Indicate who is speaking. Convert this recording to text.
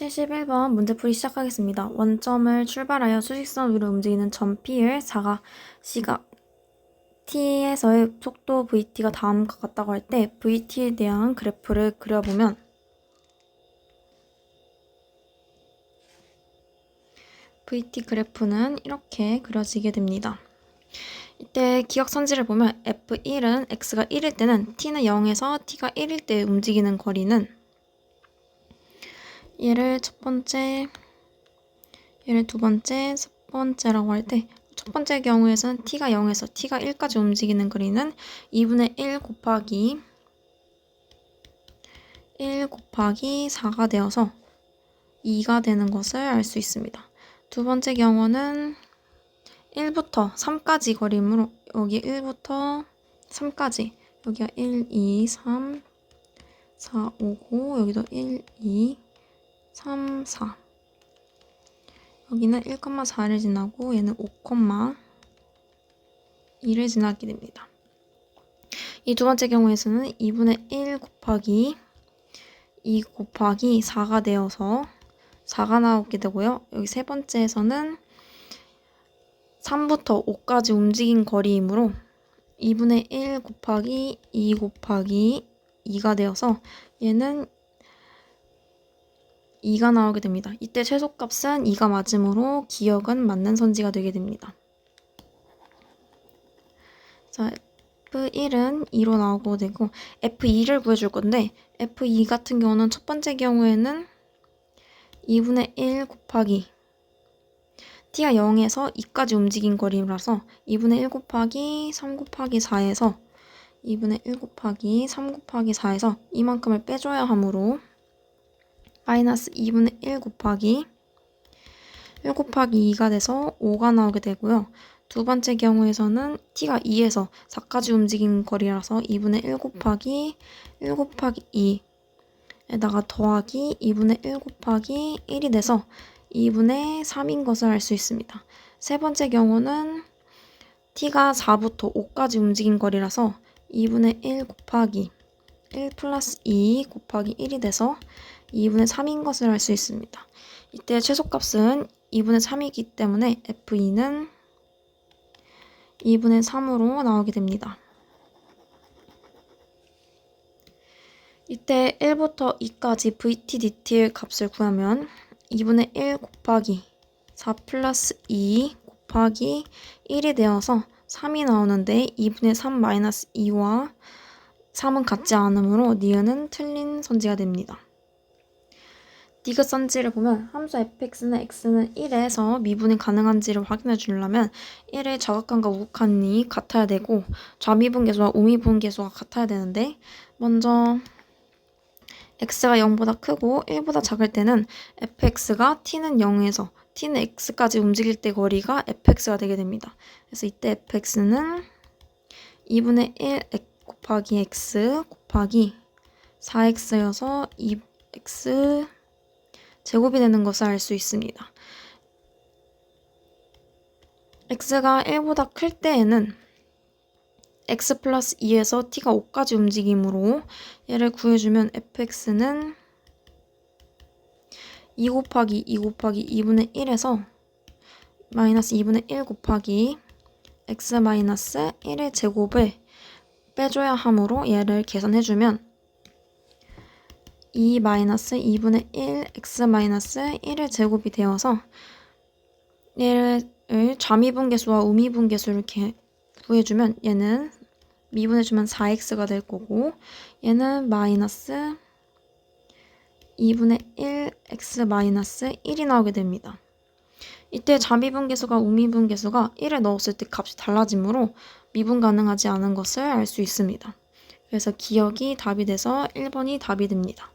Speaker 1: 71번 문제풀이 시작하겠습니다. 원점을 출발하여 수직선 위로 움직이는 점 P를 4가 시각 T에서의 속도 VT가 다음과 같다고 할 때 VT에 대한 그래프를 그려보면 VT 그래프는 이렇게 그려지게 됩니다. 이때 기억 선지를 보면 F1은 X가 1일 때는 T는 0에서 T가 1일 때 움직이는 거리는 얘를 첫 번째, 얘를 두 번째, 세 번째라고 할 때 첫 번째 경우에서는 t가 0에서 t가 1까지 움직이는 거리는 2분의 1 곱하기 1 곱하기 4가 되어서 2가 되는 것을 알 수 있습니다. 두 번째 경우는 1부터 3까지 거리므로 여기 1부터 3까지 여기가 1, 2, 3, 4, 5, 9 여기도 1, 2, 3, 4 여기는 1,4를 지나고 얘는 5,2를 지나게 됩니다. 이 두 번째 경우에서는 2분의 1 곱하기 2 곱하기 4가 되어서 4가 나오게 되고요. 여기 세 번째에서는 3부터 5까지 움직인 거리이므로 2분의 1 곱하기 2 곱하기 2가 되어서 얘는 2가 나오게 됩니다. 이때 최소값은 2가 맞으므로 기억은 맞는 선지가 되게 됩니다. 자, F1은 2로 나오고 되고 F2를 구해줄 건데 F2 같은 경우는 첫 번째 경우에는 2분의 1 곱하기 t가 0에서 2까지 움직인 거리라서 2분의 1 곱하기 3 곱하기 4에서 2분의 1 곱하기 3 곱하기 4에서 이만큼을 빼줘야 하므로 마이너스 2분의 1 곱하기 1 곱하기 2가 돼서 5가 나오게 되고요. 두 번째 경우에서는 t가 2에서 4까지 움직인 거리라서 2분의 1 곱하기 1 곱하기 2에다가 더하기 2분의 1 곱하기 1이 돼서 2분의 3인 것을 알 수 있습니다. 세 번째 경우는 t가 4부터 5까지 움직인 거리라서 2분의 1 곱하기 1 플러스 2 곱하기 1이 돼서 2분의 3인 것을 알 수 있습니다. 이때 최소값은 2분의 3이기 때문에 F2는 2분의 3으로 나오게 됩니다. 이때 1부터 2까지 VT, DT의 값을 구하면 2분의 1 곱하기 4 플러스 2 곱하기 1이 되어서 3이 나오는데 2분의 3 마이너스 2와 3은 같지 않으므로 니은은 틀린 선지가 됩니다. 디귿 선지를 보면 함수 fx는 x는 1에서 미분이 가능한지를 확인해 주려면 1의 좌극한과 우극한이 같아야 되고 좌미분 계수와 우미분 계수가 같아야 되는데 먼저 x가 0보다 크고 1보다 작을 때는 fx가 t는 0에서 t는 x까지 움직일 때 거리가 fx가 되게 됩니다. 그래서 이때 fx는 2분의 1 곱하기 x 곱하기 4x여서 2x 제곱이 되는 것을 알 수 있습니다. x가 1보다 클 때에는 x 플러스 2에서 t가 5까지 움직이므로 얘를 구해주면 fx는 2 곱하기 2 곱하기 2분의 1에서 마이너스 2분의 1 곱하기 x 마이너스 1의 제곱을 빼줘야 하므로 얘를 계산해주면 2 마이너스 2분의 1 x 마이너스 1의 제곱이 되어서 얘를 좌미분계수와 우미분계수를 이렇게 구해주면 얘는 미분해주면 4x가 될 거고 얘는 마이너스 2분의 1 x 마이너스 1이 나오게 됩니다. 이때 좌미분계수가 우미분계수가 1을 넣었을 때 값이 달라지므로 미분 가능하지 않은 것을 알 수 있습니다. 그래서 기억이 답이 돼서 1번이 답이 됩니다.